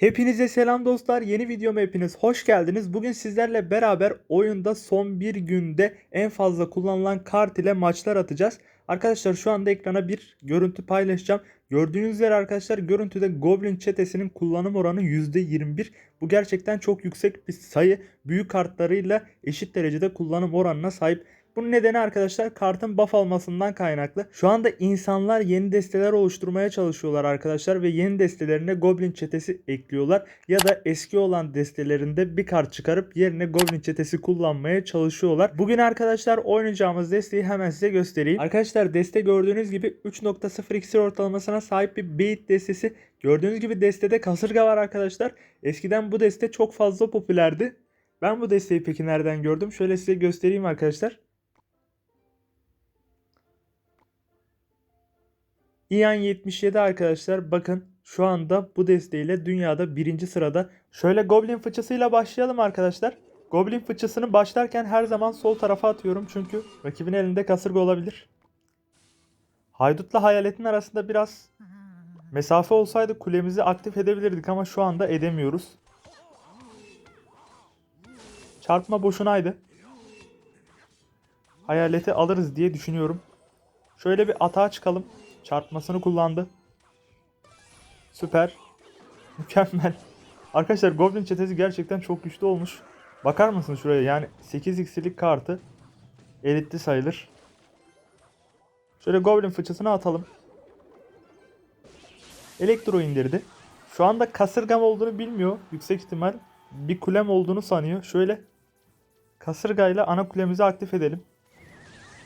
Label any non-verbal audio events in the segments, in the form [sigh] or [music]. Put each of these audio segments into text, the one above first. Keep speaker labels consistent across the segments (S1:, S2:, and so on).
S1: Hepinize selam dostlar. Yeni videoma hepiniz hoş geldiniz. Bugün sizlerle beraber oyunda son bir günde en fazla kullanılan kart ile maçlar atacağız. Arkadaşlar şu anda ekrana bir görüntü paylaşacağım. Gördüğünüz üzere arkadaşlar görüntüde Goblin çetesinin kullanım oranı %21. Bu gerçekten çok yüksek bir sayı. Büyük kartlarıyla eşit derecede kullanım oranına sahip. Bunun nedeni arkadaşlar kartın buff almasından kaynaklı. Şu anda insanlar yeni desteler oluşturmaya çalışıyorlar arkadaşlar ve yeni destelerine Goblin çetesi ekliyorlar. Ya da eski olan destelerinde bir kart çıkarıp yerine Goblin çetesi kullanmaya çalışıyorlar. Bugün arkadaşlar oynayacağımız desteği hemen size göstereyim. Arkadaşlar deste gördüğünüz gibi 3.0 iksir ortalamasına sahip bir bait destesi. Gördüğünüz gibi destede kasırga var arkadaşlar. Eskiden bu deste çok fazla popülerdi. Ben bu desteği peki nereden gördüm? Şöyle size göstereyim arkadaşlar. Ian 77 arkadaşlar bakın şu anda bu desteğiyle dünyada birinci sırada. Şöyle Goblin fıçısıyla başlayalım arkadaşlar. Goblin fıçısını başlarken her zaman sol tarafa atıyorum çünkü rakibin elinde kasırga olabilir. Haydutla hayaletin arasında biraz mesafe olsaydı kulemizi aktif edebilirdik ama şu anda edemiyoruz. Çarpma boşunaydı. Hayaleti alırız diye düşünüyorum. Şöyle bir atağa çıkalım. Çarpmasını kullandı. Süper. Mükemmel. Arkadaşlar Goblin çetesi gerçekten çok güçlü olmuş. Bakar mısın şuraya? Yani 8 x'lik kartı elitli sayılır. Şöyle Goblin fıçısını atalım. Elektro indirdi. Şu anda kasırgam olduğunu bilmiyor. Yüksek ihtimal bir kulem olduğunu sanıyor. Şöyle kasırgayla ana kulemizi aktif edelim.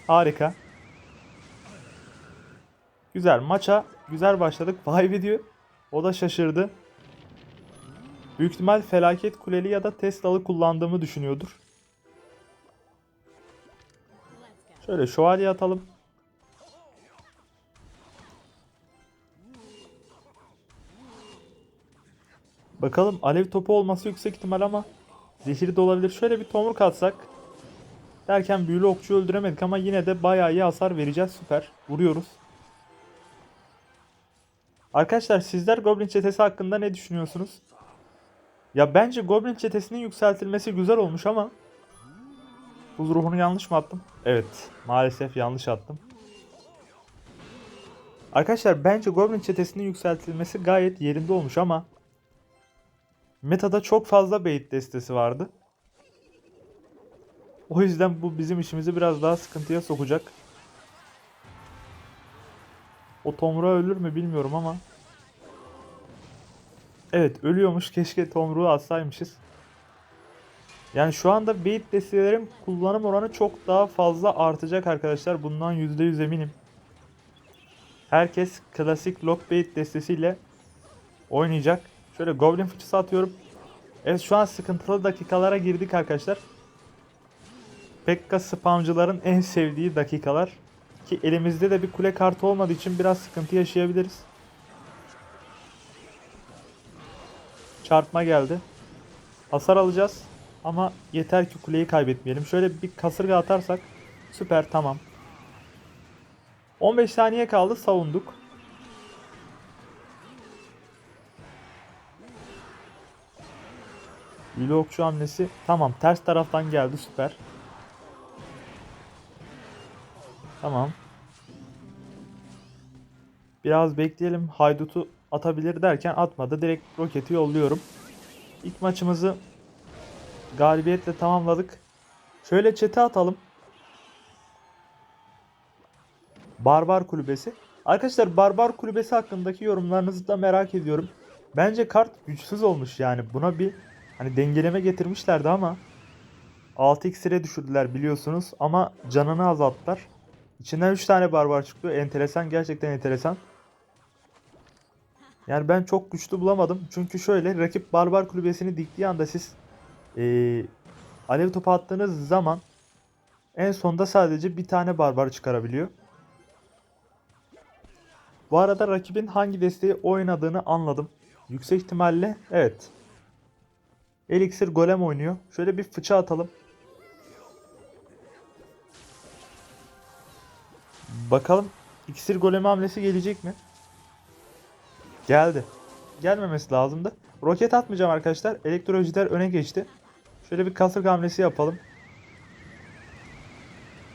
S1: Harika. Güzel maça güzel başladık. [laughs] Vay be diyor. O da şaşırdı. Büyük ihtimal felaket kuleli ya da Tesla'lı kullandığımı düşünüyordur. Şöyle şövalye atalım. Bakalım alev topu olması yüksek ihtimal ama zehir de olabilir. Şöyle bir tomruk atsak. Derken büyülü okçu öldüremedik ama yine de bayağı iyi hasar vereceğiz. Süper. Vuruyoruz. Arkadaşlar sizler Goblin çetesi hakkında ne düşünüyorsunuz? Ya bence Goblin çetesinin yükseltilmesi güzel olmuş ama Buz ruhunu yanlış mı attım? Evet. Maalesef yanlış attım. Arkadaşlar bence Goblin çetesinin yükseltilmesi gayet yerinde olmuş ama Meta'da çok fazla bait destesi vardı. O yüzden bu bizim işimizi biraz daha sıkıntıya sokacak. O tomruğa ölür mü bilmiyorum ama. Evet ölüyormuş. Keşke tomruğu atsaymışız. Yani şu anda bait destelerin kullanım oranı çok daha fazla artacak arkadaşlar. Bundan %100 eminim. Herkes klasik lock bait destesiyle oynayacak. Şöyle goblin fıçısı atıyorum. Evet şu an sıkıntılı dakikalara girdik arkadaşlar. Pekka spamcıların en sevdiği dakikalar. Ki elimizde de bir kule kartı olmadığı için biraz sıkıntı yaşayabiliriz. Çarpma geldi. Hasar alacağız. Ama yeter ki kuleyi kaybetmeyelim. Şöyle bir kasırga atarsak süper tamam. 15 saniye kaldı savunduk. Büyülü okçu hamlesi tamam ters taraftan geldi süper. Tamam. Biraz bekleyelim. Haydut'u atabilir derken atmadı. Direkt roketi yolluyorum. İlk maçımızı galibiyetle tamamladık. Şöyle çete atalım. Barbar Kulübesi. Arkadaşlar Barbar Kulübesi hakkındaki yorumlarınızı da merak ediyorum. Bence kart güçsüz olmuş yani. Buna bir hani dengeleme getirmişlerdi ama 6 iksire düşürdüler biliyorsunuz ama canını azalttılar. İçinden 3 tane barbar çıktı. Enteresan. Gerçekten enteresan. Yani ben çok güçlü bulamadım. Çünkü şöyle rakip barbar kulübesini diktiği anda siz ee, alev topu attığınız zaman en sonda sadece bir tane barbar çıkarabiliyor. Bu arada rakibin hangi desteği oynadığını anladım. Yüksek ihtimalle evet. Elixir golem oynuyor. Şöyle bir fıça atalım. Bakalım iksir golemi hamlesi gelecek mi? Geldi. Gelmemesi lazımdı. Roket atmayacağım arkadaşlar. Elektrojiter öne geçti. Şöyle bir kasırga hamlesi yapalım.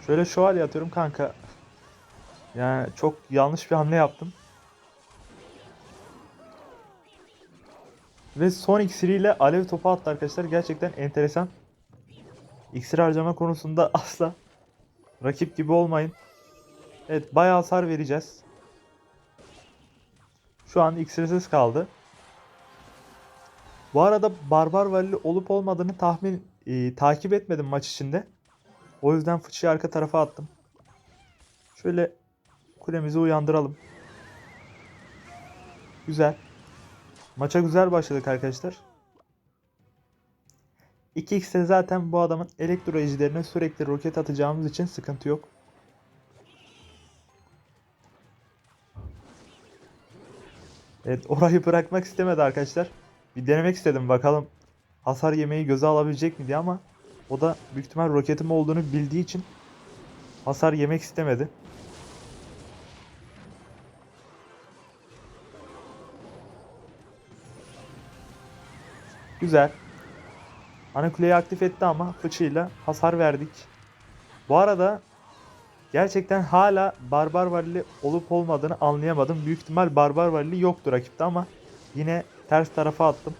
S1: Şöyle şövalye atıyorum kanka. Yani çok yanlış bir hamle yaptım. Ve son iksiriyle alev topu attı arkadaşlar. Gerçekten enteresan. İksir harcama konusunda [laughs] asla rakip gibi olmayın. Evet bayağı hasar vereceğiz. Şu an iksirsiz kaldı. Bu arada barbar valili olup olmadığını tahmin e, takip etmedim maç içinde. O yüzden fıçıyı arka tarafa attım. Şöyle kulemizi uyandıralım. Güzel. Maça güzel başladık arkadaşlar. 2x'te zaten bu adamın elektro ejderine sürekli roket atacağımız için sıkıntı yok. Evet orayı bırakmak istemedi arkadaşlar. Bir denemek istedim bakalım hasar yemeyi göze alabilecek mi diye ama o da büyük ihtimal roketim olduğunu bildiği için hasar yemek istemedi. Güzel. Ana kuleyi aktif etti ama fıçıyla hasar verdik. Bu arada gerçekten hala barbar varili olup olmadığını anlayamadım. Büyük ihtimal barbar varili yoktur rakipte ama yine ters tarafa attım.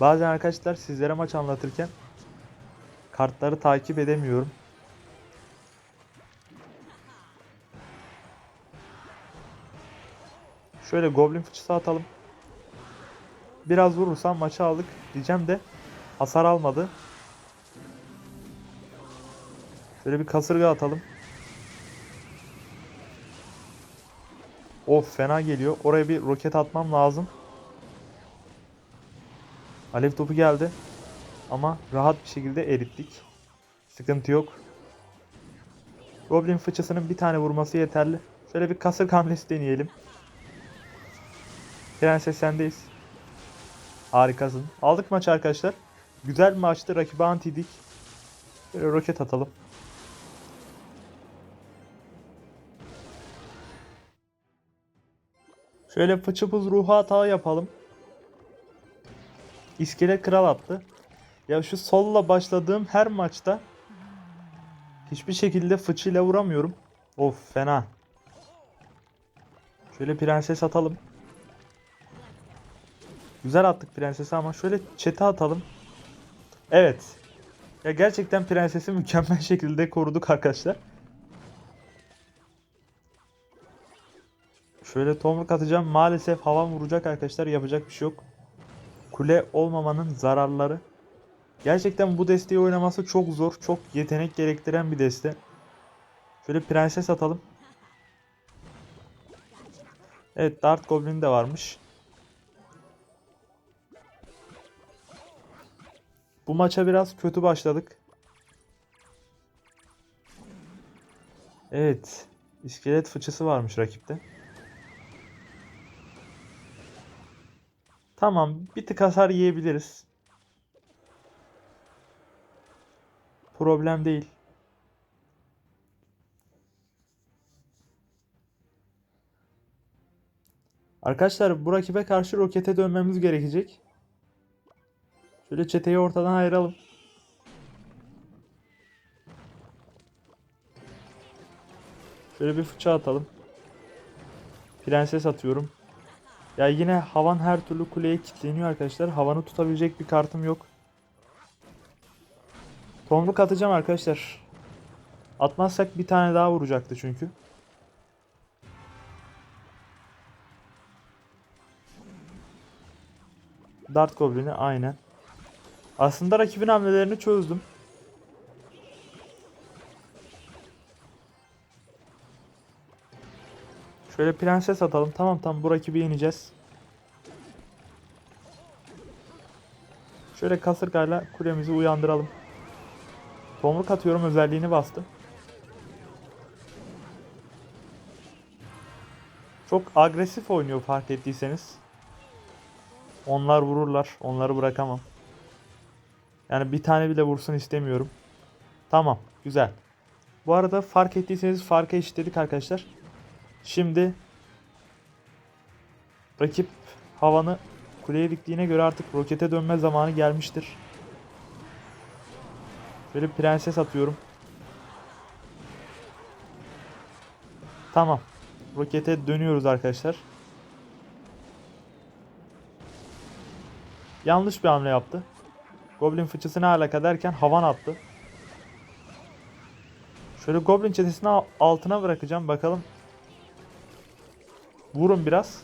S1: Bazen arkadaşlar sizlere maç anlatırken kartları takip edemiyorum. Şöyle goblin fıçısı atalım. Biraz vurursam maçı aldık diyeceğim de hasar almadı. Şöyle bir kasırga atalım. Of fena geliyor. Oraya bir roket atmam lazım. Alev topu geldi. Ama rahat bir şekilde erittik. Sıkıntı yok. Goblin fıçısının bir tane vurması yeterli. Şöyle bir kasır hamlesi deneyelim. Prenses sendeyiz. Harikasın. Aldık maçı arkadaşlar. Güzel bir maçtı. Rakibi antiydik. Böyle roket atalım. Şöyle fıçı buz ruhu hata yapalım. İskelet kral attı. Ya şu solla başladığım her maçta hiçbir şekilde fıçıyla vuramıyorum. Of fena. Şöyle prenses atalım. Güzel attık prensesi ama şöyle çete atalım. Evet. Ya gerçekten prensesi mükemmel [laughs] şekilde koruduk arkadaşlar. Şöyle tomruk atacağım. Maalesef havan vuracak arkadaşlar. Yapacak bir şey yok. Kule olmamanın zararları. Gerçekten bu desteği oynaması çok zor. Çok yetenek gerektiren bir deste. Şöyle prenses atalım. Evet Dart Goblin de varmış. Bu maça biraz kötü başladık. Evet. İskelet fıçısı varmış rakipte. Tamam. Bir tık hasar yiyebiliriz. Problem değil. Arkadaşlar bu rakibe karşı rokete dönmemiz gerekecek. Şöyle çeteyi ortadan ayıralım. Şöyle bir fıça atalım. Prenses atıyorum. Ya yine havan her türlü kuleye kilitleniyor arkadaşlar. Havanı tutabilecek bir kartım yok. Tomruk atacağım arkadaşlar. Atmazsak bir tane daha vuracaktı çünkü. Dart Goblin'i aynen. Aslında rakibin hamlelerini çözdüm. Şöyle prenses atalım. Tamam tamam bu rakibi yeneceğiz. Şöyle kasırgayla kulemizi uyandıralım. Tomruk atıyorum özelliğini bastı. Çok agresif oynuyor fark ettiyseniz. Onlar vururlar. Onları bırakamam. Yani bir tane bile vursun istemiyorum. Tamam. Güzel. Bu arada fark ettiyseniz farkı eşitledik arkadaşlar. Şimdi rakip havanı kuleye diktiğine göre artık rokete dönme zamanı gelmiştir. Şöyle prenses atıyorum. Tamam. Rokete dönüyoruz arkadaşlar. Yanlış bir hamle yaptı. Goblin fıçısı ne alaka derken havan attı. Şöyle Goblin çetesini al- altına bırakacağım bakalım. Vurun biraz.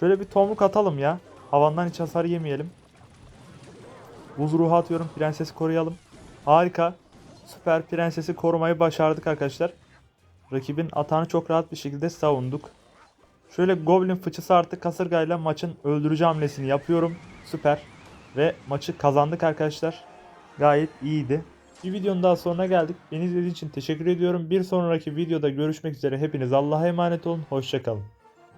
S1: Şöyle bir tomruk atalım ya. Havandan hiç hasar yemeyelim. Buz ruhu atıyorum. Prensesi koruyalım. Harika. Süper. Prensesi korumayı başardık arkadaşlar. Rakibin atağını çok rahat bir şekilde savunduk. Şöyle Goblin fıçısı artı kasırgayla maçın öldürücü hamlesini yapıyorum. Süper. Ve maçı kazandık arkadaşlar. Gayet iyiydi. Bir videonun daha sonuna geldik. Beni izlediğiniz için teşekkür ediyorum. Bir sonraki videoda görüşmek üzere. Hepiniz Allah'a emanet olun. Hoşçakalın.